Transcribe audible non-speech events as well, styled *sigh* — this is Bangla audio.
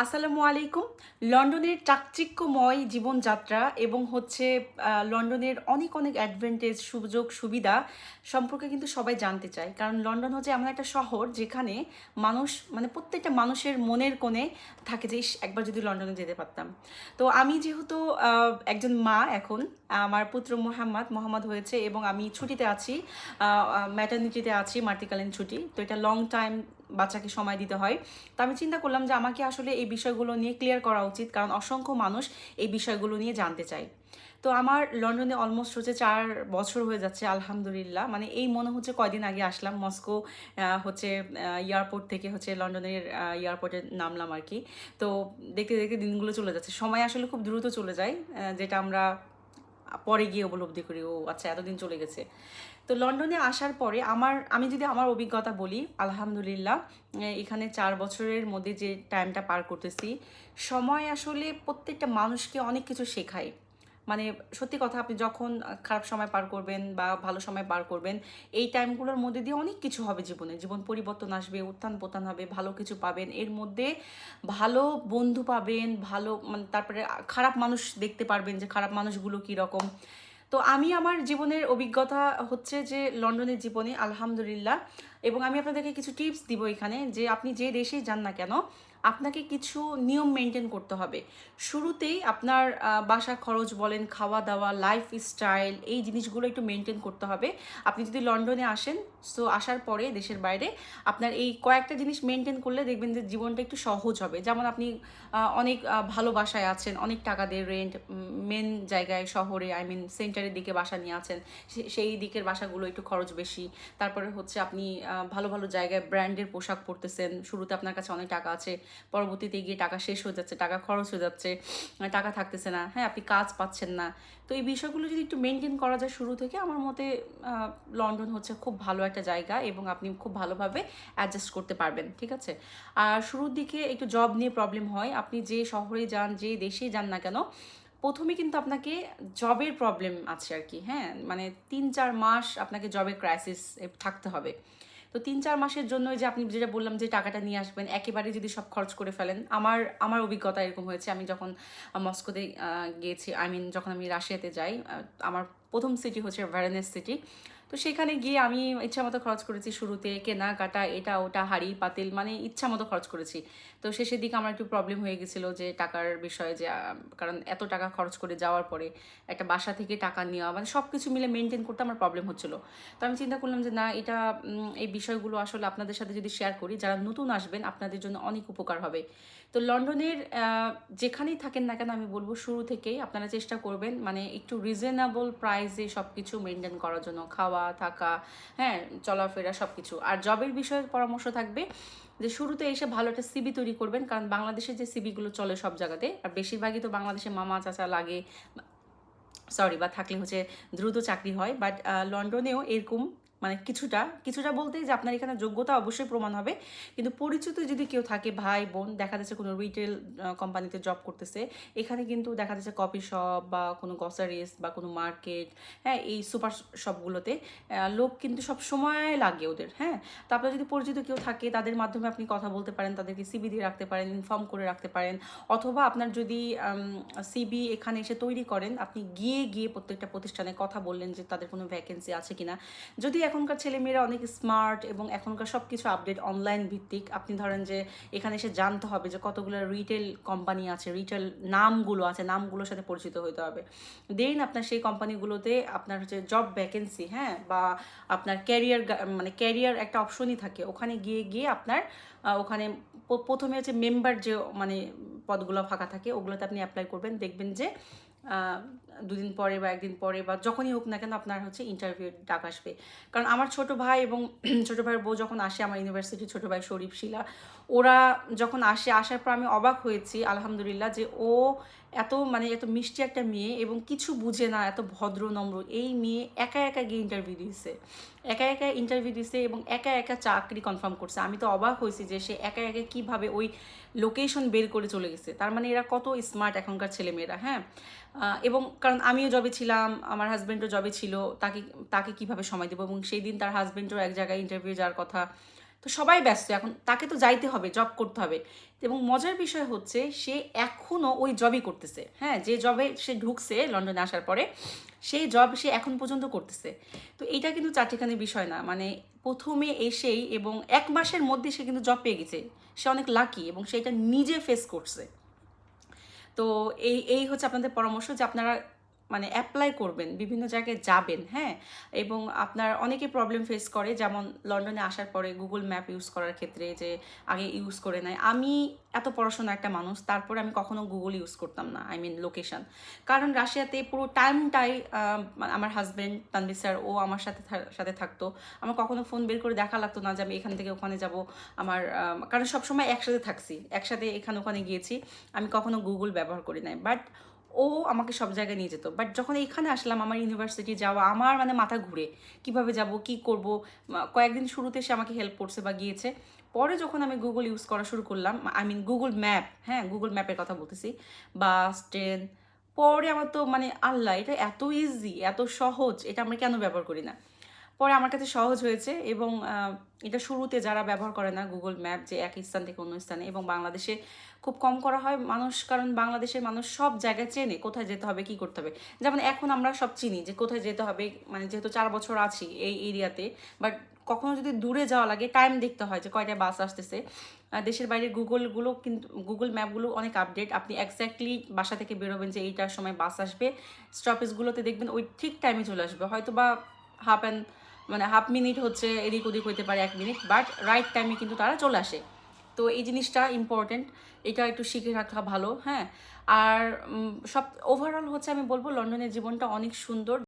আসসালামু আলাইকুম। লন্ডনের চাকচিক্যময় জীবনযাত্রা এবং হচ্ছে লন্ডনের অনেক অনেক অ্যাডভান্টেজ সুযোগ, সুবিধা সম্পর্কে কিন্তু সবাই জানতে চায়। কারণ লন্ডন হচ্ছে এমন একটা শহর যেখানে মানুষ মানে প্রত্যেকটা মানুষের মনের কোণে থাকে যে একবার যদি লন্ডনে যেতে পারতাম। তো আমি যেহেতু একজন মা এখন, আমার পুত্র মোহাম্মদ মোহাম্মদ হয়েছে এবং আমি ছুটিতে আছি ম্যাটার্নিটিতে আছি, মাতৃকালীন ছুটি। তো এটা লং টাইম বাচ্চাকে সময় দিতে হয়। তো আমি চিন্তা করলাম যে আমাকে আসলে এই বিষয়গুলো নিয়ে ক্লিয়ার করা উচিত, কারণ অসংখ্য মানুষ এই বিষয়গুলো নিয়ে জানতে চায়। তো আমার লন্ডনে অলমোস্ট হচ্ছে চার বছর হয়ে যাচ্ছে, আলহামদুলিল্লাহ। মানে এই মনে হচ্ছে কয়দিন আগে আসলাম, মস্কো হচ্ছে এয়ারপোর্ট থেকে হচ্ছে লন্ডনের এয়ারপোর্টে নামলাম আর কি। তো দেখতে দেখতে দিনগুলো চলে যাচ্ছে। সময় আসলে খুব দ্রুত চলে যায় যেটা আমরা পরে গিয়ে উপলব্ধি করি, ও আচ্ছা এতদিন চলে গেছে। তো লন্ডনে আসার পরে আমার, আমি যদি আমার অভিজ্ঞতা বলি, আলহামদুলিল্লাহ এখানে চার বছরের মধ্যে যে টাইমটা পার করতেছি, সময় আসলে প্রত্যেকটা মানুষকে অনেক কিছু শেখায়। মানে সত্যি কথা আপনি যখন খারাপ সময় পার করবেন বা ভালো সময় পার করবেন, এই টাইমগুলোর মধ্যে দিয়ে অনেক কিছু হবে জীবনে। জীবন পরিবর্তন আসবে, উত্থান পতন হবে, ভালো কিছু পাবেন। এর মধ্যে ভালো বন্ধু পাবেন, ভালো মানে তারপরে খারাপ মানুষ দেখতে পারবেন যে খারাপ মানুষগুলো কীরকম তো আমি আমার জীবনের অভিজ্ঞতা হচ্ছে যে লন্ডনের জীবনে, আলহামদুলিল্লাহ, এবং আমি আপনাদেরকে কিছু টিপস দিব এখানে যে আপনি যে দেশেই যান না কেন আপনাকে কিছু নিয়ম মেনটেন করতে হবে। শুরুতেই আপনার বাসা খরচ বলেন খাওয়া দাওয়া লাইফ স্টাইল এই জিনিসগুলো একটু মেনটেন করতে হবে। আপনি যদি লন্ডনে আসেন সো আসার পরে দেশের বাইরে আপনার এই কয়েকটা জিনিস মেনটেন করলে দেখবেন যে জীবনটা একটু সহজ হবে। যেমন আপনি অনেক ভালো বাসায় আছেন, অনেক টাকা দিয়ে রেন্ট মেন জায়গায় শহরে আই মিন সেন্টারের দিকে বাসা নিয়ে আছেন সেই দিকের বাসাগুলো একটু খরচ বেশি। তারপরে হচ্ছে আপনি ভালো ভালো জায়গায় ব্র্যান্ডের পোশাক পরতেছেন, শুরুতে আপনার কাছে অনেক টাকা আছে পরবর্তীতে গিয়ে টাকা শেষ হয়ে যাচ্ছে, টাকা খরচ হয়ে যাচ্ছে টাকা থাকতেছে না হ্যাঁ আপনি কাজ পাচ্ছেন না। তো এই বিষয়গুলো যদি একটু মেনটেন করা যায় শুরু থেকে, আমার মতে লন্ডন হচ্ছে খুব ভালো একটা জায়গা এবং আপনি খুব ভালোভাবে অ্যাডজাস্ট করতে পারবেন, ঠিক আছে? আর শুরুর দিকে একটু জব নিয়ে প্রবলেম হয়, আপনি যে শহরে যান, যে দেশে যান না কেন, প্রথমে কিন্তু আপনাকে জবের প্রবলেম আছে আর কি হ্যাঁ? মানে তিন চার মাস আপনাকে জবের ক্রাইসিস থাকতে হবে। তো তিন চার মাসের জন্য যে আপনি যেটা বললাম যে টাকাটা নিয়ে আসবেন, একেবারে যদি সব খরচ করে ফেলেন, আমার আমার অভিজ্ঞতা এরকম হয়েছে। আমি যখন মস্কোতে গিয়েছি আই মিন যখন আমি রাশিয়াতে যাই আমার প্রথম সিটি হচ্ছে ভ্যারেনেস সিটি তো সেখানে গিয়ে আমি ইচ্ছা মতো খরচ করেছি শুরুতে, কেনাকাটা, এটা, ওটা, হাড়ি, পাতিল মানে ইচ্ছা মতো খরচ করেছি। তো শেষের দিকে আমার একটু প্রবলেম হয়ে গেছিল যে টাকার বিষয়ে যে কারণ এত টাকা খরচ করে যাওয়ার পরে একটা বাসা থেকে টাকা নেওয়া মানে সব কিছু মিলে মেনটেন করতে আমার প্রবলেম হচ্ছিল। তো আমি চিন্তা করলাম যে, না, এটা এই বিষয়গুলো আসলে আপনাদের সাথে যদি শেয়ার করি, যারা নতুন আসবেন, আপনাদের জন্য অনেক উপকার হবে। তো লন্ডনের যেখানেই থাকেন না কেন আমি বলব শুরু থেকেই আপনারা চেষ্টা করবেন মানে একটু রিজনেবল প্রাইসে সব কিছু মেনটেন করার জন্য, খাওয়া থাকা হ্যাঁ চলাফেরা সব কিছু আর জবের বিষয়ে পরামর্শ থাকবে যে শুরুতে এসে ভালো একটা সিবি তৈরি করবেন, কারণ বাংলাদেশের যে সিবিগুলো চলে সব জায়গাতে, আর বেশিরভাগই তো বাংলাদেশে মামা, চাচা লাগে সরি বা থাকলে হচ্ছে দ্রুত চাকরি হয় বাট লন্ডনেও এরকম মানে কিছুটা কিছুটা বলতে যে আপনার এখানে যোগ্যতা অবশ্যই প্রমাণ হবে। কিন্তু পরিচিত যদি কেউ থাকে, ভাই, বোন, দেখা যাচ্ছে কোনো রিটেল কোম্পানিতে জব করতেছে, এখানে কিন্তু দেখা যাচ্ছে কফি শপ বা কোনো গ্রসারিস বা কোনো মার্কেট হ্যাঁ এই সুপার শপগুলোতে লোক কিন্তু সব সময় লাগে ওদের হ্যাঁ। তো আপনার যদি পরিচিত কেউ থাকে, তাদের মাধ্যমে আপনি কথা বলতে পারেন, তাদেরকে সিবি দিয়ে রাখতে পারেন ইনফর্ম করে রাখতে পারেন। অথবা আপনার যদি সিবি এখানে এসে তৈরি করেন, আপনি গিয়ে গিয়ে প্রত্যেকটা প্রতিষ্ঠানে কথা বললেন যে তাদের কোনো ভ্যাকেন্সি আছে কিনা। যদি এখনকার ছেলেমেয়েরা অনেক স্মার্ট এবং এখনকার সব কিছু আপডেট অনলাইন ভিত্তিক। আপনি ধরেন যে, এখানে এসে জানতে হবে যে কতগুলো রিটেল কোম্পানি আছে রিটেল নামগুলো আছে, নামগুলোর সাথে পরিচিত হতে হবে। দেন আপনার সেই কোম্পানিগুলোতে আপনার হচ্ছে জব ভ্যাকেন্সি হ্যাঁ? বা আপনার ক্যারিয়ার মানে ক্যারিয়ার একটা অপশনই থাকে। ওখানে গিয়ে গিয়ে আপনার ওখানে প্রথমে হচ্ছে মেম্বার যে মানে পদগুলো ফাঁকা থাকে, ওগুলোতে আপনি অ্যাপ্লাই করবেন। দেখবেন যে দুদিন পরে বা একদিন পরে বা যখনই হোক না কেন আপনার হচ্ছে ইন্টারভিউ ডাক আসবে। কারণ আমার ছোট ভাই এবং *clears throat* ছোট ভাইয়ের বউ যখন আসে আমার ইউনিভার্সিটির ছোট ভাই শরীফ শিলা, ওরা যখন আসে, আসার পর আমি অবাক হয়েছি আলহামদুলিল্লাহ যে ও এত মানে এত মিষ্টি একটা মেয়ে এবং কিছু বুঝে না, এত ভদ্র, নম্র, এই মেয়ে একা একা গিয়ে ইন্টারভিউ দিয়েছে একা একা ইন্টারভিউ দিছে এবং একা একা চাকরি কনফার্ম করছে। আমি তো অবাক হয়েছি যে সে একা একা কীভাবে ওই লোকেশন বের করে চলে গেছে। তার মানে এরা কত স্মার্ট এখনকার ছেলেমেয়েরা হ্যাঁ? এবং কারণ আমিও জবে ছিলাম, আমার হাজব্যান্ডও জবে ছিল, তাকে তাকে কীভাবে সময় দেবো? এবং সেই দিন তার হাজব্যান্ডও এক জায়গায় ইন্টারভিউ যাওয়ার কথা তো সবাই ব্যস্ত, এখন তাকে তো যাইতে হবে জব করতে হবে। এবং মজার বিষয় হচ্ছে, সে এখনও ওই জবই করতেছে। হ্যাঁ যে জবে সে ঢুকছে লন্ডনে আসার পরে, সেই জব সে এখন পর্যন্ত করতেছে। তো এইটা কিন্তু চারটিখানি বিষয় না মানে প্রথমে এসেই এবং এক মাসের মধ্যে সে কিন্তু জব পেয়ে গেছে। সে অনেক লাকি এবং সেটা নিজে ফেস করছে। তো এই এই হচ্ছে আপনাদের পরামর্শ যে আপনারা মানে অ্যাপ্লাই করবেন, বিভিন্ন জায়গায় যাবেন হ্যাঁ? এবং আপনার অনেকে প্রবলেম ফেস করে, যেমন লন্ডনে আসার পরে গুগল ম্যাপ ইউজ করার ক্ষেত্রে যে আগে ইউজ করে নেয়। আমি এত পড়াশোনা একটা মানুষ, তারপরে আমি কখনো গুগল ইউজ করতাম না আই মিন লোকেশন কারণ রাশিয়াতে পুরো টাইমটাই আমার হাজব্যান্ড তানবির স্যার ও আমার সাথে সাথে থাকতো। আমার কখনো ফোন বের করে দেখা লাগতো না যে আমি এখান থেকে ওখানে যাব। আমার কারণ সবসময় একসাথে থাকছি, একসাথে এখানে ওখানে গিয়েছি। আমি কখনো গুগল ব্যবহার করি নাই। বাট ও আমাকে সব জায়গায় নিয়ে যেত। বাট যখন এখানে আসলাম, আমার ইউনিভার্সিটি যাওয়া, আমার মানে মাথা ঘুরে, কীভাবে যাব, কি করব কয়েকদিন শুরুতে সে আমাকে হেল্প করছে বা গিয়েছে। পরে যখন আমি গুগল ইউজ করা শুরু করলাম আই মিন গুগল ম্যাপ হ্যাঁ গুগল ম্যাপের কথা বলতেছি বাস ট্রেন পরে আমার তো মানে আল্লাহ, এটা এত ইজি এত সহজ, এটা আমরা কেন ব্যবহার করি না? পরে আমার কাছে সহজ হয়েছে এবং এটা শুরুতে যারা ব্যবহার করে না গুগল ম্যাপ যে এক স্থান থেকে অন্য স্থানে এবং বাংলাদেশে খুব কম করা হয়, মানুষ, কারণ বাংলাদেশের মানুষ সব জায়গায় চেনে কোথায় যেতে হবে, কি করতে হবে। যেমন এখন আমরা সব চিনি যে কোথায় যেতে হবে মানে যেহেতু চার বছর আছি এই এরিয়াতে বাট কখনো যদি দূরে যাওয়া লাগে টাইম দেখতে হয় যে কয়টা বাস আসতেছে। দেশের বাইরে গুগলগুলো কিন্তু গুগল ম্যাপগুলো অনেক আপডেট আপনি এক্স্যাক্টলি বাসা থেকে বেরোবেন যে এইটার সময় বাস আসবে স্টপেজগুলোতে দেখবেন ওই ঠিক টাইমে চলে আসবে হয়তো বা হাফ অ্যান্ড মানে হাফ মিনিট হচ্ছে এদিক ওদিক হইতে পারে এক মিনিট বাট রাইট টাইমে কিন্তু তারা চলে আসে। তো এই জিনিসটা ইম্পর্টেন্ট এটা একটু শিখে রাখা ভালো হ্যাঁ? আর সব ওভারঅল হচ্ছে আমি বলব, লন্ডনের জীবনটা অনেক সুন্দর।